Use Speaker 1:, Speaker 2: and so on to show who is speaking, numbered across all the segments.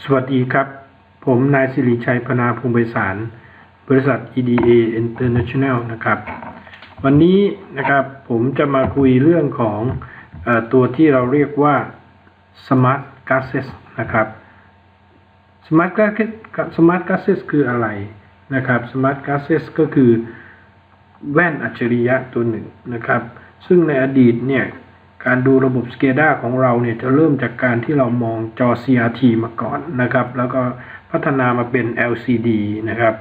Speaker 1: สวัสดีครับ ผมนายสิริชัยพนาพงศ์ไพศาลบริษัท EDA International นะครับ วันนี้นะครับผมจะมาคุยเรื่องของออตัวที่เราเรียกว่า Smart Glasses นะครับ Smart Glasses Smart Glasses คืออะไรนะครับ Smart Glasses ก็คือแว่นอัจฉริยะตัวหนึ่งนะครับ ซึ่งในอดีตเนี่ย การดูระบบ SCADA ของเราเนี่ยจะเริ่มจากการที่เรามองจอ CRT มาก่อนนะครับ แล้วก็พัฒนามาเป็น LCD นะครับ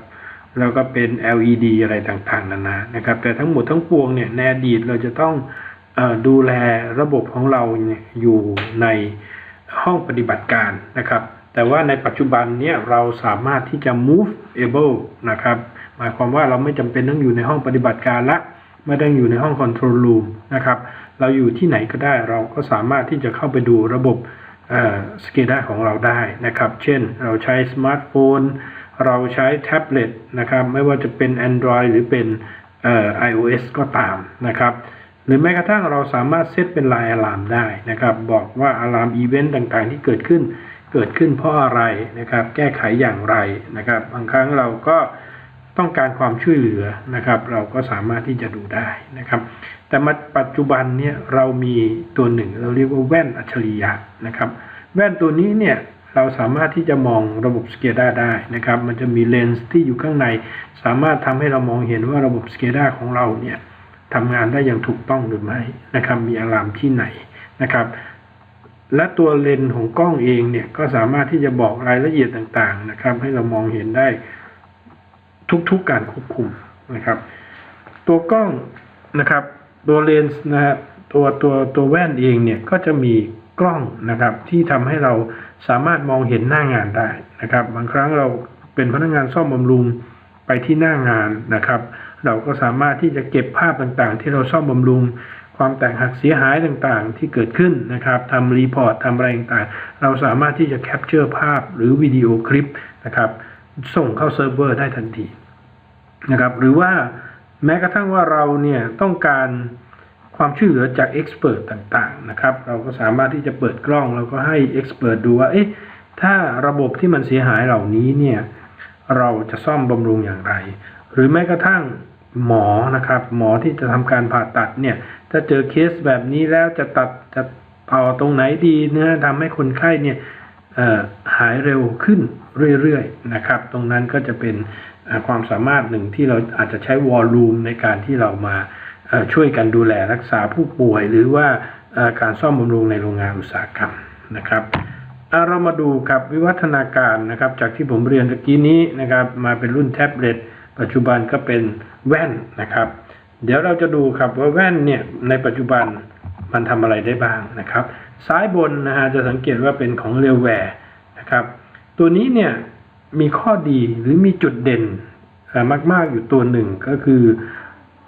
Speaker 1: แล้วก็เป็น LED อะไรต่างๆ นานานะครับ แต่ทั้งหมดทั้งปวงเนี่ยในอดีตเราจะต้องอดูแลระบบของเราอยู่ในห้องปฏิบัติการนะครับ แต่ว่าในปัจจุบันเนี่ยเราสามารถที่จะ move able นะครับ หมายความว่าเราไม่จำเป็นต้องอยู่ในห้องปฏิบัติการละ ไม่ต้องอยู่ในห้อง control room นะครับ เราอยู่ที่ไหนก็ได้เราก็สามารถที่จะเข้าไปดูระบบสเกด้าของเราได้นะครับ เช่นเราใช้สมาร์ทโฟน เราใช้แท็บเล็ตนะครับไม่ว่าจะเป็น Android หรือเป็นเอ่อ iOS ก็ตามนะครับ หรือแม้กระทั่งเราสามารถเซตเป็นลายอะลามได้นะครับ บอกว่าอะลามอีเวนต์ต่างๆ ที่เกิดขึ้นเกิดขึ้นเพราะอะไรนะครับ แก้ไขอย่างไรนะครับ บางครั้งเราก็ ต้องการความช่วยเหลือนะครับ เราก็สามารถที่จะดูได้นะครับ แต่มาปัจจุบันเนี่ยเรามีตัวหนึ่งเราเรียกว่าแว่นอัจฉริยะนะครับ แว่นตัวนี้เนี่ยเราสามารถที่จะมองระบบสเกดาได้นะครับ มันจะมีเลนส์ที่อยู่ข้างใน สามารถทำให้เรามองเห็นว่าระบบสเกดาของเราเนี่ยทำงานได้อย่างถูกต้องหรือไม่นะครับ มีอะลามที่ไหนนะครับ และตัวเลนส์ของกล้องเองเนี่ยก็สามารถที่จะบอกรายละเอียดต่างๆนะครับ ให้เรามองเห็นได้ ทุกๆการควบคุมนะครับ ตัวกล้องนะครับตัวเลนส์นะฮะตัวตัวตัวแว่นเองเนี่ยก็จะมีกล้องนะครับที่ทำให้เราสามารถมองเห็นหน้างานได้นะครับ บางครั้งเราเป็นพนักงานซ่อมบำรุงไปที่หน้างานนะครับ เราก็สามารถที่จะเก็บภาพต่างๆ ที่เราซ่อมบำรุง ความแตกหักเสียหายต่างๆ ที่เกิดขึ้นนะครับทำรีพอร์ตทำอะไรต่างๆ เราสามารถที่จะแคปเจอร์ภาพหรือวิดีโอคลิปนะครับส่งเข้าเซิร์ฟเวอร์ได้ทันที นะครับหรือว่าแม้กระทั่งว่าเราเนี่ยต้องการความช่วยเหลือจากเอ็กซ์เพรสต่างๆนะครับเราก็สามารถที่จะเปิดกล้องแล้วก็ให้เอ็กซ์เพรสดูว่าเอ๊ะถ้าระบบที่มันเสียหายเหล่านี้เนี่ยเราจะซ่อมบำรุงอย่างไร หรือแม้กระทั่งหมอนะครับหมอที่จะทำการผ่าตัดเนี่ยถ้าเจอเคสแบบนี้แล้วจะตัดจะต่อตรงไหนดีเนื้อทำให้คนไข้เนี่ยหายเร็วขึ้นเรื่อยๆนะครับ ตรงนั้นก็จะเป็นความสามารถหนึ่งที่เราอาจจะใช้วอลลุ่มในการที่เรามาช่วยกันดูแลรักษาผู้ป่วย หรือว่าการซ่อมบำรุงในโรงงานอุตสาหกรรมนะครับเรามาดูครับวิวัฒนาการนะครับจากที่ผมเรียนตะกี้นี้นะครับมาเป็นรุ่นแท็บเล็ตปัจจุบันก็เป็นแว่นนะครับ เดี๋ยวเราจะดูครับว่าแว่นเนี่ยในปัจจุบันมันทำอะไรได้บ้างนะครับ ซ้ายบนนะฮะจะสังเกตว่าเป็นของเร w แวร์นะครับ ตัวนี้เนี่ย มีข้อดีหรือมีจุดเด่นมาก ๆ อยู่ตัวหนึ่งก็คือ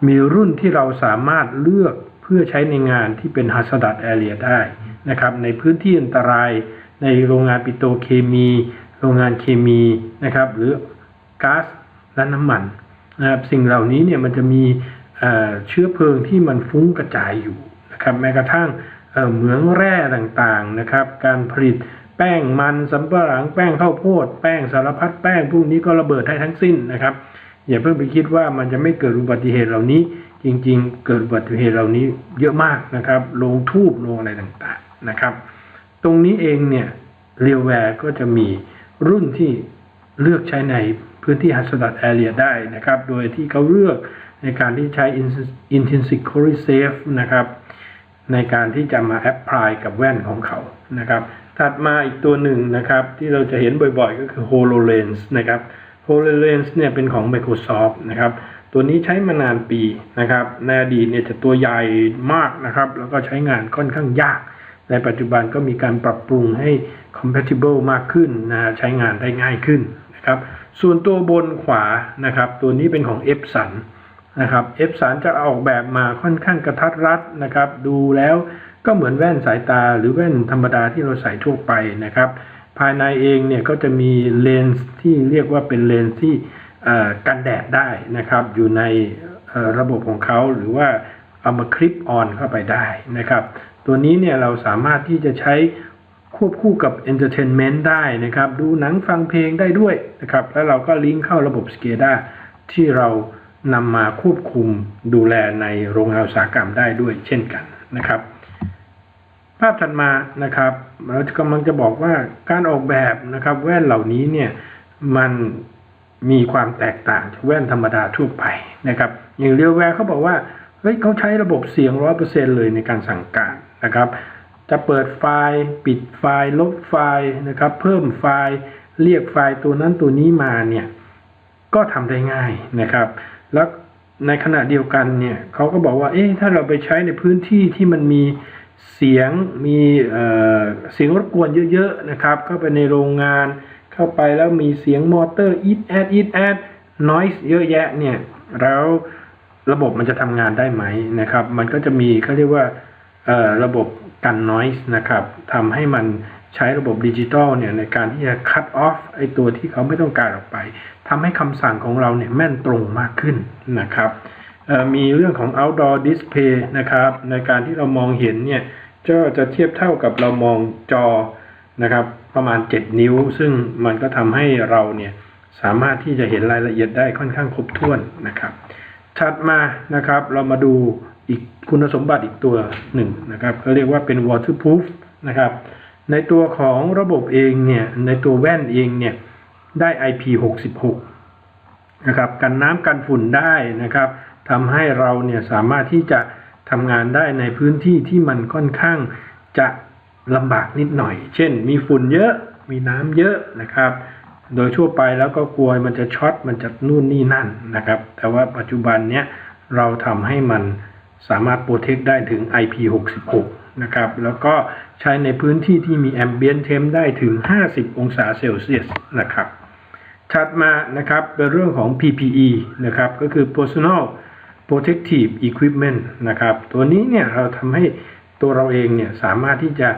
Speaker 1: มีรุ่นที่เราสามารถเลือกเพื่อใช้ในงานที่เป็น hazardous area ได้นะครับในพื้นที่อันตรายในโรงงานปิโตรเคมี โรงงานเคมีนะครับหรือก๊าซและน้ำมันนะครับสิ่งเหล่านี้เนี่ยมันจะมีเเชื้อเพลิงที่มันฟุ้งกระจายอยู่นะครับแม้กระทั่งเเหมืองแร่ต่างๆนะครับการผลิต แป้งมันสำปะหลังแป้งข้าวโพดแป้งสารพัดแป้งพวกนี้ก็ระเบิดได้ทั้งสิ้นนะครับอย่าเพิ่งไปคิดว่ามันจะไม่เกิดอุบัติเหตุเหล่านี้ จริง ๆ เกิดอุบัติเหตุเหล่านี้เยอะมากนะครับลงทูบลงอะไรต่างๆนะครับ ตรงนี้เองเนี่ยเรียวแวร์ก็จะมีรุ่นที่เลือกใช้ในพื้นที่ hazardous area ได้นะครับ โดยที่เขาเลือกในการที่ใช้ intrinsically safe นะครับ ในการที่จะมาแอพพลายกับแว่นของเขานะครับ ถัดมาอีกตัวหนึ่งนะครับที่เราจะเห็นบ่อยๆ ก็คือ HoloLens นะครับ HoloLens เนี่ยเป็นของ Microsoft นะครับตัวนี้ใช้มานานปีนะครับในอดีตเนี่ยจะตัวใหญ่มากนะครับ แล้วก็ใช้งานค่อนข้างยาก ในปัจจุบันก็มีการปรับปรุงให้ compatible มากขึ้นนะใช้งานได้ง่ายขึ้นนะครับส่วนตัวบนขวานะครับตัวนี้เป็นของ Epson นะครับเอฟสารจะออกแบบมาค่อนข้างกระทัดรัดนะครับ ดูแล้วก็เหมือนแว่นสายตาหรือแว่นธรรมดาที่เราใส่ทั่วไปนะครับ ภายในเองเนี่ยก็จะมีเลนส์ที่เรียกว่าเป็นเลนส์ที่กันแดดได้นะครับ อยู่ในระบบของเขาหรือว่าเอามาคลิปออนเข้าไปได้นะครับ ตัวนี้เนี่ยเราสามารถที่จะใช้ควบคู่กับ Entertainment ได้นะครับ ดูหนังฟังเพลงได้ด้วยนะครับ แล้วเราก็ลิงก์เข้าระบบ SCADA ที่เรา นำมาควบคุมดูแลในโรงงานอุตสาหกรรมได้ด้วยเช่นกันนะครับ ภาพถัดมานะครับเรากำลังจะบอกว่าการออกแบบนะครับ แว่นเหล่านี้เนี่ยมันมีความแตกต่างจากแว่นธรรมดาทั่วไปนะครับ อย่างเรียวแวร์เขาบอกว่าเฮ้ยเขาใช้ระบบเสียงร้อยเปอร์เซ็นเลยในการสั่งการนะครับ จะเปิดไฟล์ปิดไฟล์ ลบไฟล์นะครับ เพิ่มไฟล์ เรียกไฟล์ตัวนั้นตัวนี้มาเนี่ยก็ทำได้ง่ายนะครับ แล้วในขณะเดียวกันเนี่ยเขาก็บอกว่าเอ๊ะถ้าเราไปใช้ในพื้นที่ที่มันมีเสียงมีเอ่อเสียงรบกวนเยอะๆนะครับเข้าไปในโรงงาน เข้าไปแล้วมีเสียงมอเตอร์อีดแอดอีดแอดนอยส์เยอะแยะเนี่ยแล้วระบบมันจะทำงานได้ไหมนะครับ มันก็จะมีเขาเรียกว่าเอ่อระบบกันนอยส์นะครับทำให้มัน ใช้ระบบดิจิตอลเนี่ยในการที่จะ cut off ไอตัวที่เขาไม่ต้องการออกไปทำให้คำสั่งของเราเนี่ยแม่นตรงมากขึ้นนะครับมีเรื่องของ outdoor display นะครับ ในการที่เรามองเห็นเนี่ยก็จะเทียบเท่ากับเรามองจอนะครับประมาณ 7 นิ้ว ซึ่งมันก็ทำให้เราเนี่ยสามารถที่จะเห็นรายละเอียดได้ค่อนข้างครบถ้วนนะครับถัดมานะครับเรามาดูอีกคุณสมบัติอีกตัวหนึ่งนะครับเขาเรียกว่าเป็น waterproof นะครับ ในตัวของระบบเองเนี่ยในตัวแว่นเองเนี่ยได้ IP66 นะครับกันน้ำกันฝุ่นได้นะครับทำให้เราเนี่ยสามารถที่จะทำงานได้ในพื้นที่ที่มันค่อนข้างจะลำบากนิดหน่อย เช่น มีฝุ่นเยอะ มีน้ำเยอะนะครับ โดยทั่วไปแล้วก็กลัวมันจะช็อต มันจะนู่นนี่นั่นนะครับ แต่ว่าปัจจุบันเนี้ยเราทำให้มันสามารถโปรเทคได้ถึง IP66 นะครับ แล้วก็ใช้ในพื้นที่ที่มี Ambient Temp ได้ถึง 50 องศาเซลเซียสนะครับ ถัดมานะครับเป็นเรื่องของ PPE นะครับ ก็คือ Personal Protective Equipment นะครับ ตัวนี้เนี่ยเราทำให้ตัวเราเองเนี่ยสามารถที่จะ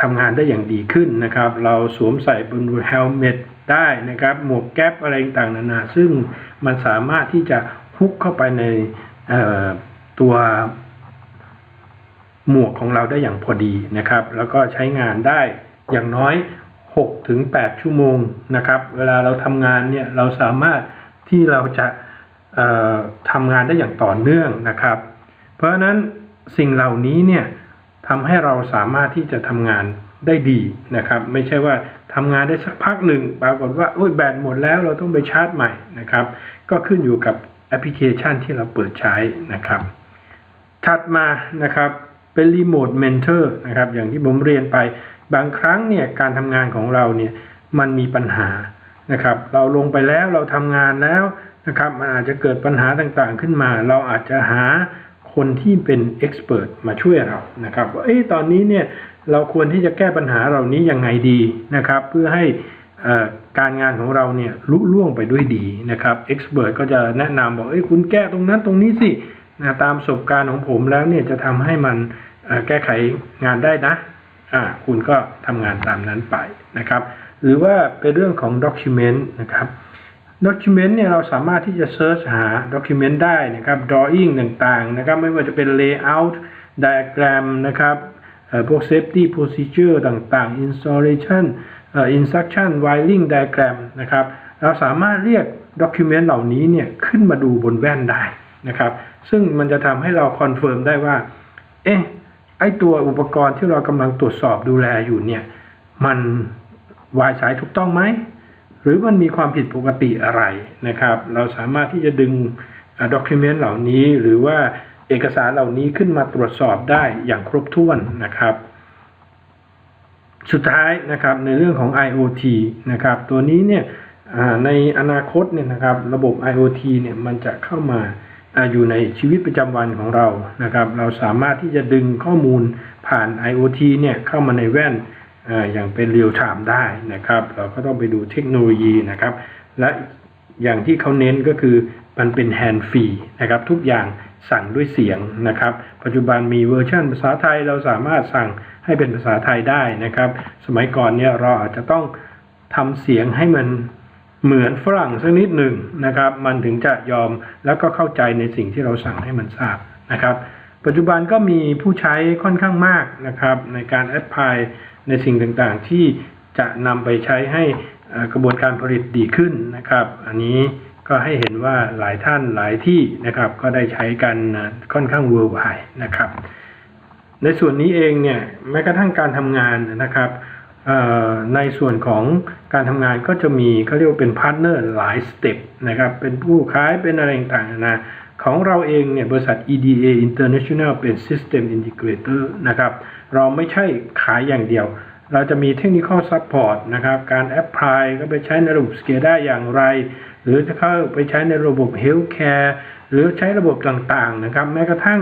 Speaker 1: ทำงานได้อย่างดีขึ้นนะครับ เราสวมใส่บนเฮลเมตได้นะครับ หมวกแก๊ปอะไรต่างๆนานา ซึ่งมันสามารถที่จะฮุกเข้าไปในตัว หมวกของเราได้อย่างพอดีนะครับ แล้วก็ใช้งานได้อย่างน้อย6ถึง8ชั่วโมงนะครับ เวลาเราทำงานเนี่ยเราสามารถที่เราจะทำงานได้อย่างต่อเนื่องนะครับ เพราะฉะนั้นสิ่งเหล่านี้เนี่ยทำให้เราสามารถที่จะทำงานได้ดีนะครับ ไม่ใช่ว่าทำงานได้สักพักหนึ่งปรากฏว่าโอ้ยแบตหมดแล้วเราต้องไปชาร์จใหม่นะครับ ก็ขึ้นอยู่กับแอปพลิเคชันที่เราเปิดใช้นะครับ ถัดมานะครับ เป็นรีโมทเมนเทอร์นะครับอย่างที่ผมเรียนไปบางครั้งเนี่ยการทำงานของเราเนี่ยมันมีปัญหานะครับ เราลงไปแล้วเราทำงานแล้วนะครับมันอาจจะเกิดปัญหาต่างๆขึ้นมา เราอาจจะหาคนที่เป็นเอ็กซ์เพรสมาช่วยเรานะครับว่าเอ้ตอนนี้เนี่ยเราควรที่จะแก้ปัญหาเหล่านี้ยังไงดีนะครับ เพื่อให้อ่อการงานของเราเนี่ยลุล่วงไปด้วยดีนะครับเอ็กซ์เพรสก็จะแนะนำบอกเอ้ยคุณแก้ตรงนั้นตรงนี้สิ นะตามประสบการณ์ของผมแล้วเนี่ยจะทำให้มันแก้ไขงานได้นะอ่าคุณก็ทำงานตามนั้นไปนะครับ หรือว่าเป็นเรื่องของ document นะครับ document เนี่ยเราสามารถที่จะ search หา document ได้นะครับ drawing ต่างๆนะครับ ไม่ว่าจะเป็น layout diagram นะครับพวก safety procedure ต่างๆ installation เอ่อ instruction wiring diagram นะครับ เราสามารถเรียก document เหล่านี้เนี่ยขึ้นมาดูบนแว่นได้นะครับ ซึ่งมันจะทำให้เราคอนเฟิร์มได้ว่า เอ๊ะ ไอตัวอุปกรณ์ที่เรากำลังตรวจสอบดูแลอยู่เนี่ย มันวายสายถูกต้องไหม หรือมันมีความผิดปกติอะไรนะครับ เราสามารถที่จะดึงด็อกิเมนต์เหล่านี้หรือว่าเอกสารเหล่านี้ขึ้นมาตรวจสอบได้อย่างครบถ้วนนะครับ สุดท้ายนะครับในเรื่องของ IoT นะครับ ตัวนี้เนี่ยในอนาคตเนี่ยนะครับ ระบบ IoT เนี่ยมันจะเข้ามา อยู่ในชีวิตประจำวันของเรานะครับ เราสามารถที่จะดึงข้อมูลผ่าน IoT เนี่ยเข้ามาในแว่นออย่างเป็นเรียลไทม์ได้นะครับ เราก็ต้องไปดูเทคโนโลยีนะครับ และอย่างที่เขาเน้นก็คือมันเป็นแฮนด์ฟรีนะครับ ทุกอย่างสั่งด้วยเสียงนะครับ ปัจจุบันมีเวอร์ชันภาษาไทยเราสามารถสั่งให้เป็นภาษาไทยได้นะครับ สมัยก่อนเนี่ยเราอาจจะต้องทำเสียงให้มัน เหมือนฝรั่งสักนิดหนึ่งนะครับ มันถึงจะยอมแล้วก็เข้าใจในสิ่งที่เราสั่งให้มันทราบนะครับ ปัจจุบันก็มีผู้ใช้ค่อนข้างมากนะครับ ในการแอดพลายในสิ่งต่างๆ ที่จะนำไปใช้ให้กระบวนการผลิตดีขึ้นนะครับ อันนี้ก็ให้เห็นว่าหลายท่านหลายที่นะครับ ก็ได้ใช้กันค่อนข้าง worldwide นะครับ ในส่วนนี้เองเนี่ยแม้กระทั่งการทำงานนะครับ ในส่วนของการทำงานก็จะมีเขาเรียกว่าเป็นพาร์ทเนอร์หลายสเต็ปนะครับเป็นผู้ขายเป็นอะไรต่างๆนะของเราเองเนี่ยบริษัท EDA International เป็น System Integrator นะครับเราไม่ใช่ขายอย่างเดียว เราจะมี Technical Support นะครับการ Apply ก็ไปใช้ในระบบ SCADA อย่างไร หรือจะเข้าไปใช้ในระบบ Healthcare หรือใช้ระบบต่างๆนะครับแม้กระทั่ง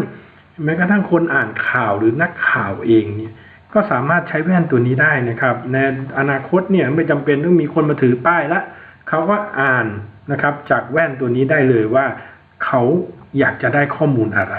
Speaker 1: แม้กระทั่งคนอ่านข่าวหรือนักข่าวเองเนี่ย ก็สามารถใช้แว่นตัวนี้ได้นะครับ ในอนาคตเนี่ยไม่จำเป็นต้องมีคนมาถือป้ายละเขาก็อ่านนะครับจากแว่นตัวนี้ได้เลยว่าเขาอยากจะได้ข้อมูลอะไร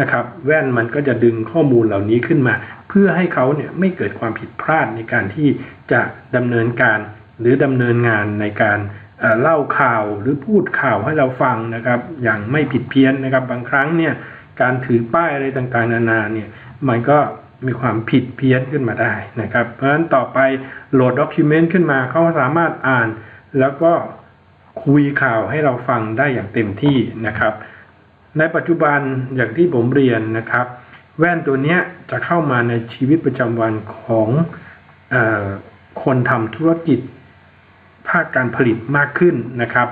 Speaker 1: นะครับ แว่นมันก็จะดึงข้อมูลเหล่านี้ขึ้นมา เพื่อให้เขาเนี่ยไม่เกิดความผิดพลาดในการที่จะดำเนินการหรือดำเนินงานในการเอ่อเล่าข่าวหรือพูดข่าวให้เราฟังนะครับ อย่างไม่ผิดเพี้ยนนะครับบางครั้งเนี่ยการถือป้ายอะไรต่างๆนานาเนี่ยมันก็ มีความผิดเพี้ยนขึ้นมาได้นะครับ เพราะฉะนั้นต่อไปโหลดด็อกิเมนต์ขึ้นมาเขาสามารถอ่าน แล้วก็คุยข่าวให้เราฟังได้อย่างเต็มที่นะครับ ในปัจจุบันอย่างที่ผมเรียนนะครับ แว่นตัวนี้จะเข้ามาในชีวิตประจำวันของออคนทำธุรกิจภาคการผลิตมากขึ้นนะครับ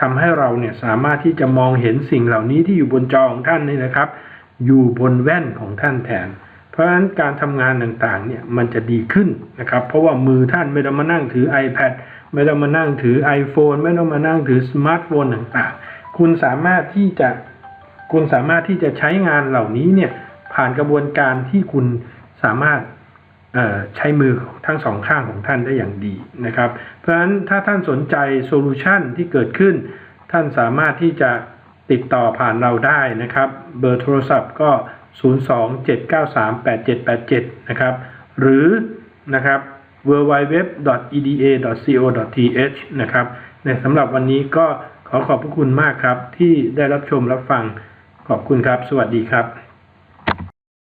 Speaker 1: ทำให้เราเนี่ยสามารถที่จะมองเห็นสิ่งเหล่านี้ที่อยู่บนจอของท่านนี่นะครับ อยู่บนแว่นของท่านแทน เพราะฉะนั้นการทำงานต่างๆเนี่ยมันจะดีขึ้นนะครับ เพราะว่ามือท่านไม่ต้องมานั่งถือ iPad ไม่ต้องมานั่งถือ iPhone ไม่ต้องมานั่งถือสมาร์ทโฟนต่างๆ คุณสามารถที่จะคุณสามารถที่จะใช้งานเหล่านี้เนี่ยผ่านกระบวนการที่คุณสามารถใช้มือทั้งสองข้างของท่านได้อย่างดีนะครับ เพราะฉะนั้นถ้าท่านสนใจโซลูชันที่เกิดขึ้น ท่านสามารถที่จะติดต่อผ่านเราได้นะครับ เบอร์โทรศัพท์ก็ 027938787 นะครับ หรือนะครับ www.eda.co.th นะครับในสำหรับวันนี้ก็ขอขอบพระคุณมากครับ ที่ได้รับชมรับฟังขอบคุณครับ สวัสดีครับ